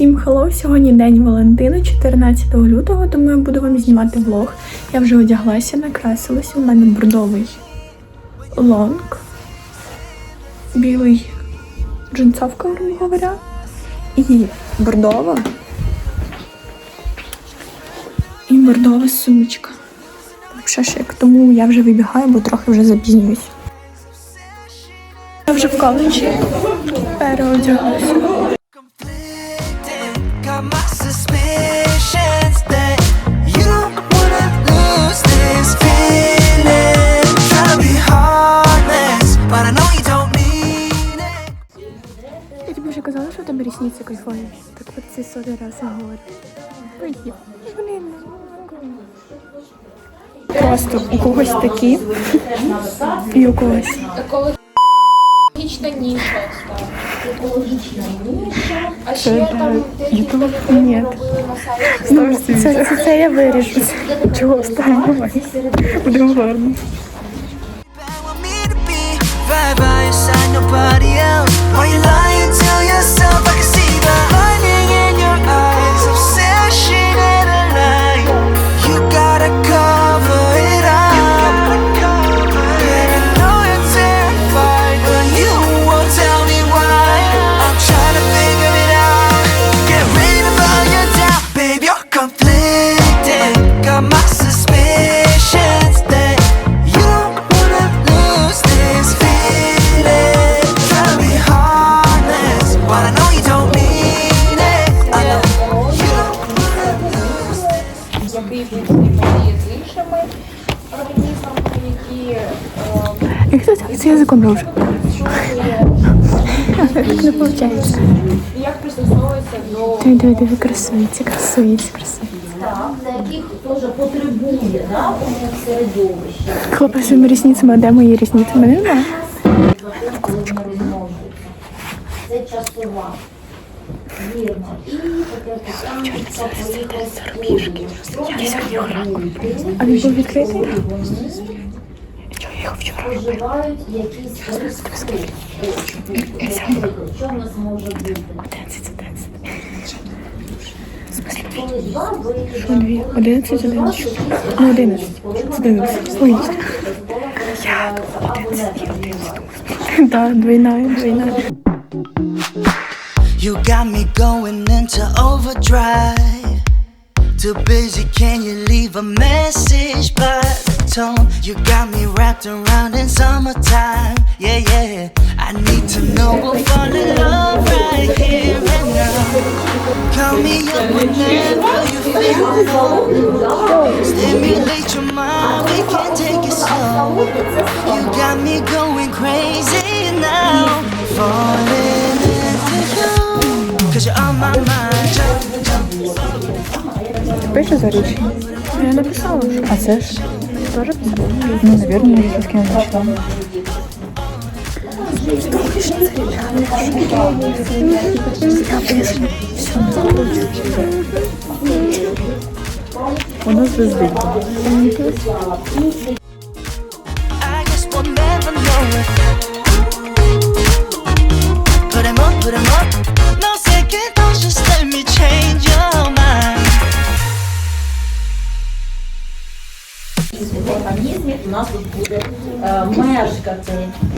Всім хелло! Сьогодні день Валентина, 14 лютого, тому я буду вам знімати влог. Я вже одяглася, накрасилася. У мене бордовий лонг, білий джинсовка, грубо говоря, і бордова. І бордова сумочка. Ще шик. Тому я вже вибігаю, бо трохи вже запізнююсь. Я вже в коледжі переодяглася. Рісниці кайфові. Так от це сотий раз говорю. Поїв. Блін. Просто у когось такі і у когось. Екологічна ніша. Екологічна ніша. А ще там Ютуб? Ні. Ну, це, це, це я виріжу. Чого вставимо? Буде гарно. Bad want me to be right by your side, nobody else. Are you lying to yourself? Це з язиком робиш? Так не виходить. як пристосовуються до Диви, диви, диви, красується, красується, красується. для яких теж потребує да, умов середовища. Хлопець своїми рісницями, а де мої рісниці? Мене немає. Це часова. Вірно. І таке питання Я сьогодні ранку. А він був відкритий? Чого я його вчора робила? Проживають якісь ризики. Наприклад, Що в нас може бути? 11, 11. Коли два Що дві? 11, 11. Ну, 11. Здивився. Ой. Я Так, двойна, двойна. You got me going into overdrive. Too busy, can you leave a message by the tone? You got me wrapped around in summertime. Yeah, yeah. I need to know we'll fall in love right here and now. Call me up whenever you feel low. Stimulate your mind, we can take it slow. You got me going crazy now. Falling into you. Cause you're on my mind. Пише за рішення. Я написала вже. А це Теж писала? Ну, навірно, я щось не У нас. I у нас тут буде е, мешкати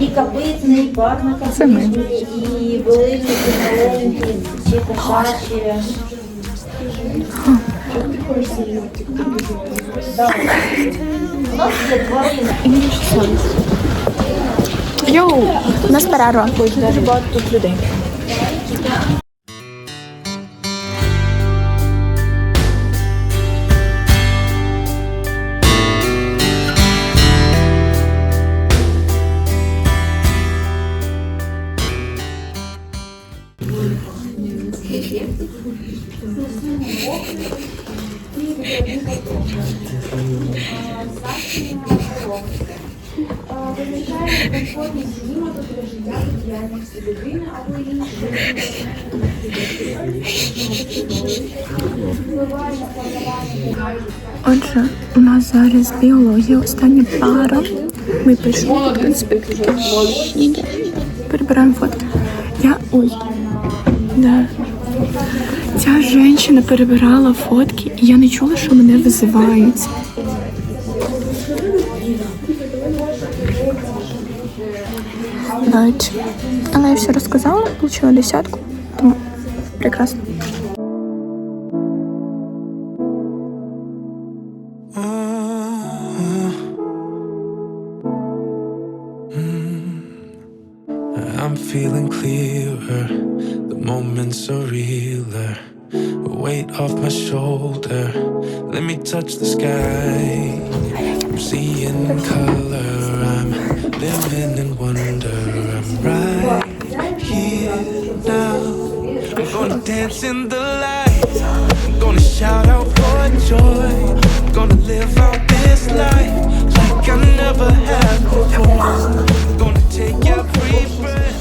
і капитний, і парна капитний, і великі, і маленькі, чи кошачі. Да. У нас є тварини. Йоу, у нас перерва. Дуже багато тут людей. Отже, у нас зараз біологія, остання пара. Ми пишемо конспекти. Перебираємо фото. Я. Ой. Да. Ця жінка перебирала фотки, і я не чула, що мене визивають. Дальше. Але я все розказала, отримала десятку, тому прекрасно. I'm feeling clearer, the moments are realer. Weight off my shoulder, let me touch the sky. I'm seeing color, I'm living in wonder. Dance in the light. Gonna shout out for joy. Gonna live out this life like I never have before. Gonna take every breath.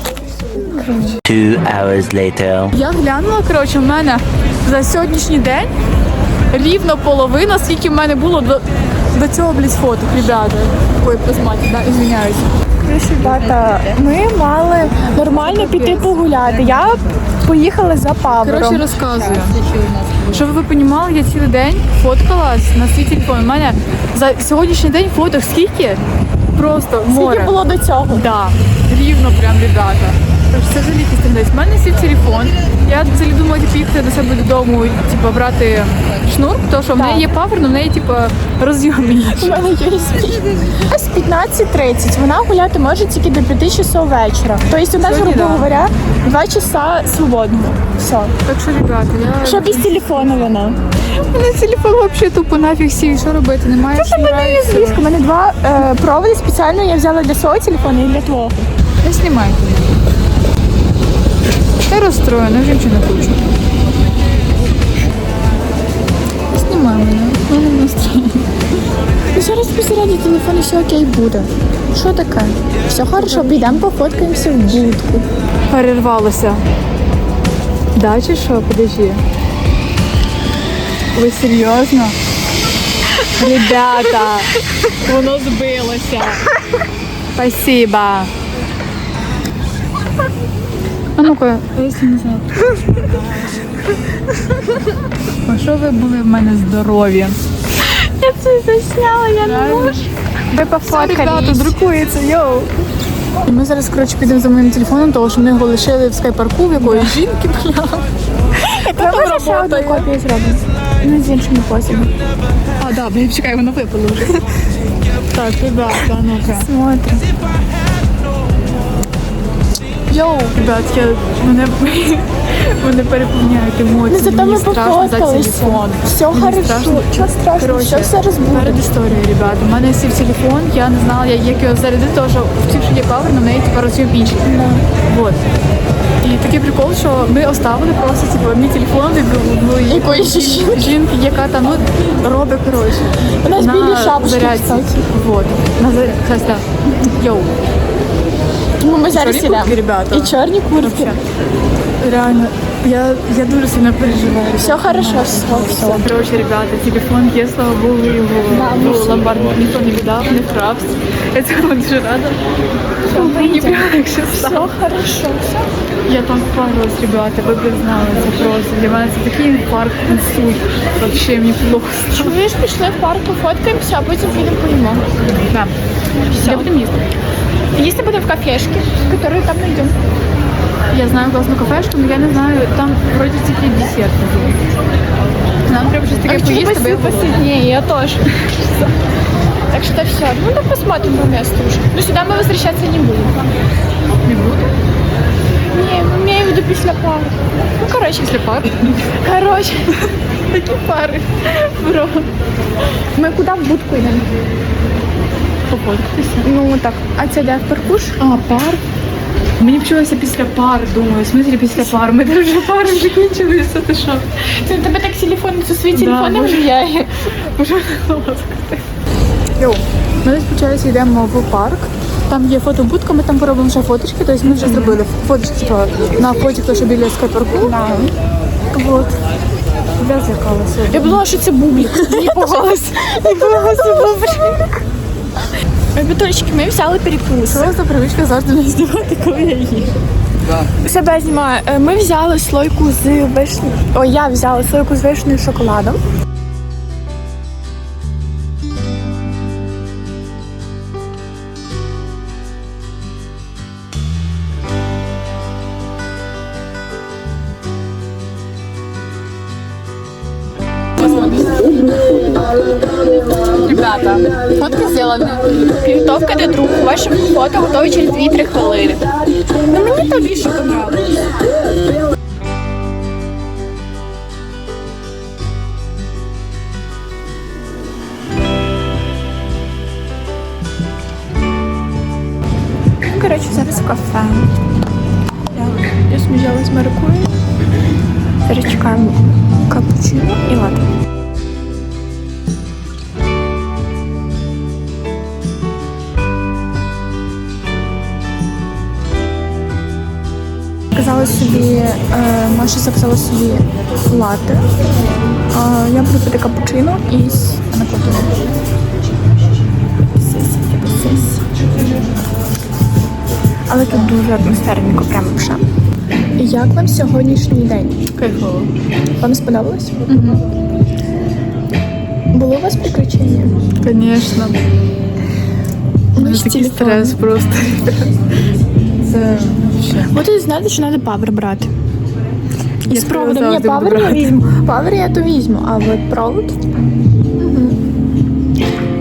Two hours later. Я глянула, коротше, в мене за сьогоднішній день рівно половина, скільки в мене було до, до цього блядь, фоток, ребята. Ой, призматі, да, извиняюсь. Коротше, ребята, ми мали нормально піти погуляти. Я поїхала за павером. Коротше, розказую. Щоб ви розуміли, я цілий день фоткалась на свій телефон. У мене за сьогоднішній день фоток скільки? Просто море. Скільки було до цього? Да, рівно прям, ребята. Тож це взагалі якийсь тендець. У мене сів телефон. Я взагалі думала типу, їхати до себе додому, типу, брати шнур, тому що в неї є павер, але в неї типу, розйом інший. У мене USB. Ось 15.30. Вона гуляти може тільки до 5 часов вечора. Тобто у нас, Сьогодні грубо да. говоря, 2 часа свободного. Все. Так що, ребята, я... Що без телефону вона? У мене телефон взагалі тупо нафіг сів, що робити? Немає Це в мене є зв'язка. У мене два е, проводи спеціально я взяла для свого телефону і для твого. Не знімайте. Я розстроєна, вже нічого не хочу. Знімай мене, мене настроєння. І зараз посередині телефону все окей буде. Що таке? Все хорошо, підемо пофоткаємося в будку. Перервалося. Да, чи що? Подожди. Ви серйозно? Ребята, воно збилося. Спасибо. А ну-ка, якщо не знаю. А що ви були в мене здорові? Я це засняла, я не можу. Ви Ребята, пофоткались. друкується, йоу. І ми зараз, коротше, підемо за моїм телефоном, тому що ми його лишили в скайпарку в якоїсь жінки, бля. Може ще одну копію зробимо. Ну, з іншими способами. А, да, блін, чекай, воно випало вже. Так, ребята, ну-ка. Смотрим. Йоу, ребят, я мене, мене переповняють емоції. Ну, зато ми страшно за телефон. Все хорошо. страшно. Чого страшно? Коротше, Все все розбуде. Перед історією, ребята. У мене сів телефон, я не знала, як його зарядити, тому що втік, що є павер, на неї типу розсів інший. Вот. І такий прикол, що ми оставили просто типу, мій телефон від ну, жінки. жінки, яка там ну, робить коротше. У нас білі шапочки, зарядці. кстати. Вот. На зарядці. Йоу. Тому ми зараз Чорні йдемо. куртки, ребята. І чорні куртки. Вообще. Реально, я, я дуже сильно переживаю. Все хорошо, все, все. Короче, ребята, телефон є, слава Богу, його ну, в ломбард ніхто не віддав, не вкрав. Я цьому дуже рада. Мені прямо легше стало. Все хорошо. Все. Я там впарилась, ребята, ви б знали, це просто. Для мене це такий інфаркт, інсульт. Вообще мені плохо стало. Чуєш, пішли в парк, пофоткаємося, а потім підемо поїмо. Да. Я будемо їсти. Їсти будемо в кафешке, яку там знайдемо. Я знаю класну кафешку, але я не знаю, там вроді тільки десерт. Нам треба щось таке поїсти, бо я голодна. Не, я тоже. Так что все. Ну, да посмотрим по месту уже. Но сюда мы возвращаться не будем. Не буду. Після пари. Ну, короче. Після пар. Короче. Такі пари. Бро. Ми куди в будку йдемо? Пофоткатися. Ну, так. А це де в паркуш? А, пар? Мені почалося після пар, думаю, в смислі після пар. Ми там вже пари вже кінчилися, ти що? Це в тебе так телефон, це свій Да, телефон не влияє. Йоу. Ми десь почалися йдемо в парк. Там є фотобудка, ми там поробимо ще фоточки, тобто ми вже зробили фоточки типу, на фотіку, що біля скайпарку. Вот. Я злякалася. Я подумала, що це бублик. Мені поголос. Я подумала, це бублик. Ой, Батончики, ми взяли перекус. Просто привичка завжди не знімати, коли я їм. Себе знімаю. Е, Ми взяли слойку з вишні. О, я взяла слойку з вишнею шоколадом. Підготовка до друку. Ваше фото готові через 2-3 хвилини. Ну мені то більше понравилось. Заказала собі, е, Маша заказала собі лати. Я буду пити капучино із сис. Але тут дуже атмосферненько, прямо вже. Як вам сьогоднішній день? Кайфово. Вам сподобалось? Було у вас приключення? Звісно. Ну, Такий стрес просто. Це ще. Будете знати, що треба павер брати. І з проводом. Ні, павер я візьму. Павер я то візьму, а от провод.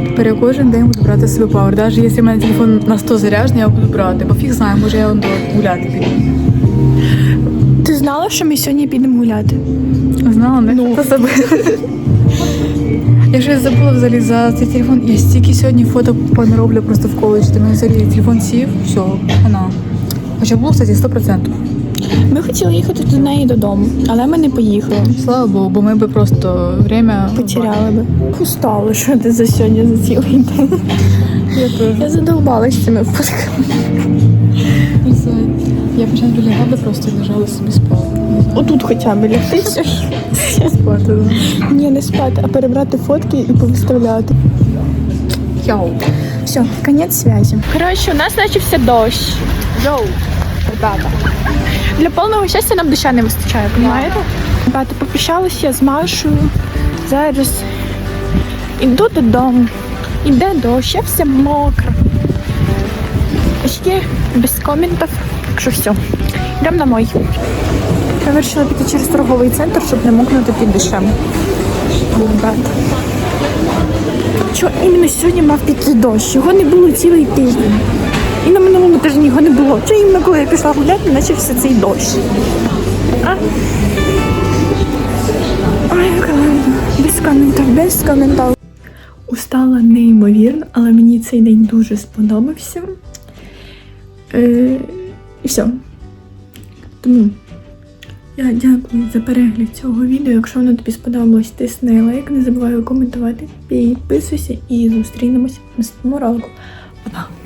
Тепер я кожен день буду брати собі пауер. Навіть якщо в мене телефон на 100 заряджений, я буду брати, бо фіг знає, може я до гуляти піду. Ти знала, що ми сьогодні підемо гуляти? Знала, не ну. забила. Я щось забула взагалі за цей телефон. Я стільки сьогодні фото понароблю просто в коледж. Ти мене взагалі телефон сів, все, вона. Хоча було, кстати, 100%. Ми хотіли їхати до неї додому, але ми не поїхали. Слава Богу, бо ми би просто время Потеряли би. Устала, що ти за сьогодні за цілий день. Я теж. Я задовбалась цими знаю. Я почала лягати, просто лежала собі спала. Отут хоча б лягти все. Спати, да. Ні, не спати, а перебрати фотки і повиставляти. Яу. Все, конец связи. Коротше, у нас почався дощ. Йоу, ребята. Для повного щастя нам доща не вистачає, розумієте? Ребята, попрощалася з Машою. Зараз іду додому. Іде дощ, я вся мокра. Ще без коментів. Так що все. Йдемо домой. Я вирішила піти через торговий центр, щоб не мокнути під дощем. Що іменно сьогодні мав піти дощ? Його не було цілий тиждень. На минулому тижні його не було. Що іменно коли я пішла гуляти, почався цей дощ. А? Яка. Без коментарів, без коментарів. Устала неймовірно, але мені цей день дуже сподобався. Е, і все. Тому я дякую за перегляд цього відео. Якщо воно тобі сподобалось, тисни лайк, не забувай коментувати, підписуйся і зустрінемося в наступному ролику. Па-па!